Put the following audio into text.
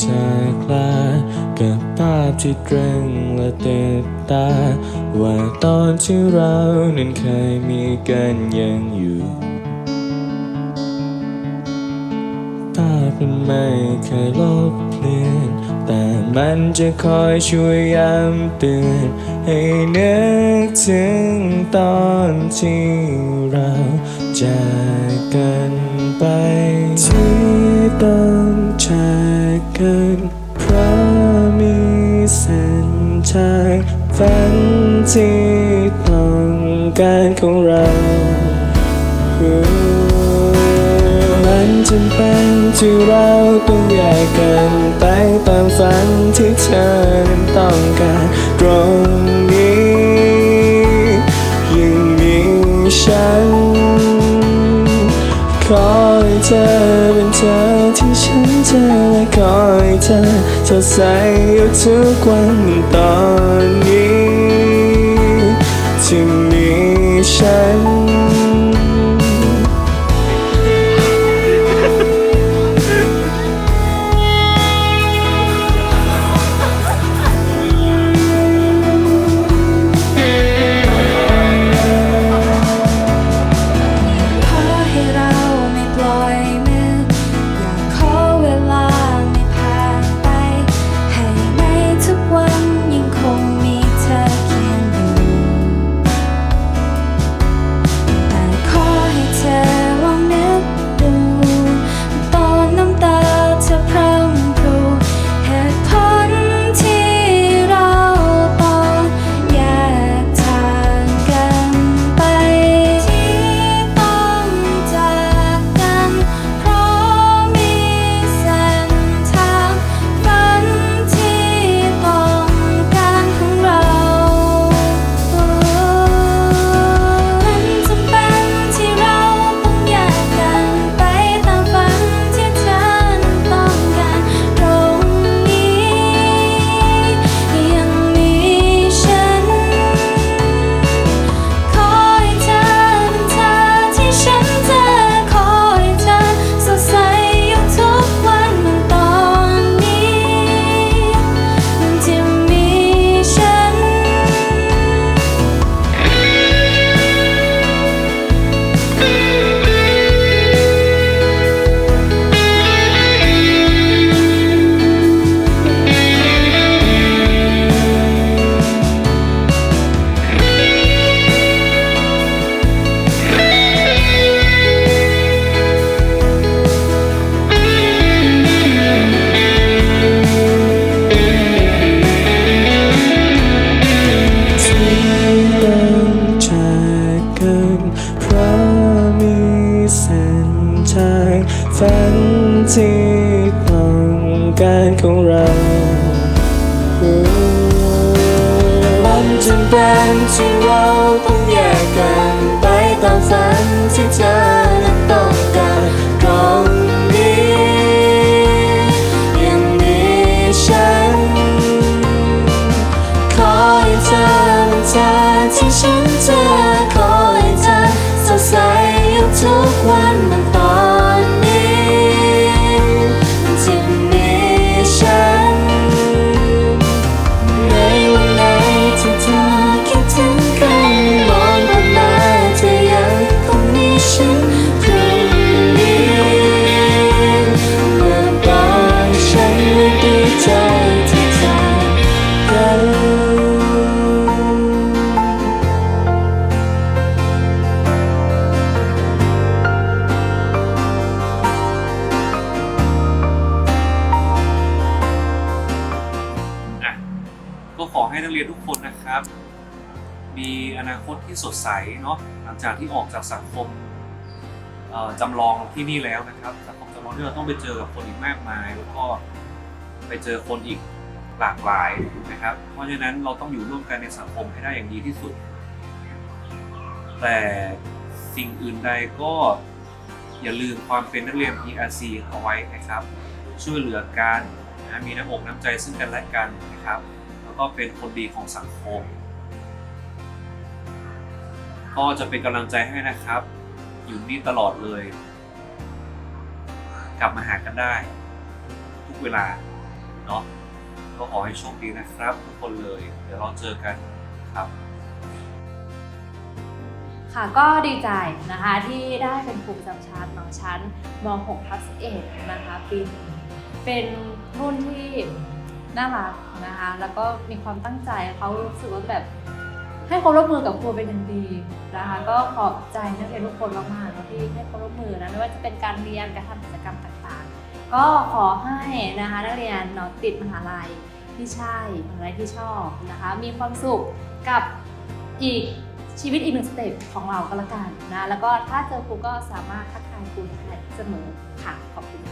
อให้เราไม่จากลากับภาพที่ตรึงและติดตา ว่าตอนที่เรานั้นเคยมีกันยังอยู่ภาพมันไม่เคยลบเลือน แต่มันจะคอยช่วยย้ำเตือน ให้นึกถึงตอนที่เราจากกันไปที่ต้อง จากกันเพราะมีเส้นทางฝันที่ต้องการของเรามันจำเป็นที่เราต้องแยกกันไปตามฝันที่เธอนั้นต้องการตรงนี้ยังมีฉันขอให้เธอเป็นเธอที่ฉันเจอ อยเธอเธอใสอยู่ทุกวันตอนนี้ที่มีฉัน การของเรามันจำเป็นที่เราต้องแยกกันไปตามฝันที่เธอ ก็ขอให้นักเรียนทุกคนนะครับ มีอนาคตที่สดใสเนาะหลังจากที่ออกจากสังคมจำลองที่นี่แล้วนะครับสังคมจำลองที่เราต้องไปเจอกับคนอีกมากมาย แล้วก็ไปเจอคนอีกหลากหลายนะครับ เพราะฉะนั้นเราต้องอยู่ร่วมกันในสังคมให้ได้อย่างดีที่สุด แต่สิ่งอื่นใดก็อย่าลืมความเป็นนักเรียน PRC เอาไว้นะครับ ช่วยเหลือกันนะมีน้ำอกน้ำใจซึ่งกันและกันนะครับ ก็เป็นคนดีของสังคมก็จะเป็นกำลังใจให้นะครับ อยู่นี่ตลอดเลย กลับมาหากันได้ ทุกเวลาเนาะก็ขอให้โชคดีนะครับ ทุกคนเลย เดี๋ยวเราเจอกันครับ ค่ะก็ดีใจนะคะที่ได้เป็นครูประจำชั้นของชั้นม .6 ทับ11นะคะปีนี้เป็นรุ่นที่ น่ารักนะคะ แล้วก็มีความตั้งใจเขารู้สึกว่าแบบให้ความร่วมมือกับครูเป็นอย่างดีนะคะ ก็ขอบใจนักเรียนทุกคนมากๆที่ให้ความร่วมมือนะไม่ว่าจะเป็นการเรียนการทำกิจกรรมต่างๆ ก็ขอให้นะคะนักเรียนเนาะติดมหาลัยที่ใช่มหาลัยที่ชอบนะคะ มีความสุขกับอีกชีวิตอีกหนึ่งสเต็ปของเราก็แล้วกันนะ แล้วก็ถ้าเจอครูก็สามารถทักทายครูได้เสมอค่ะขอบคุณ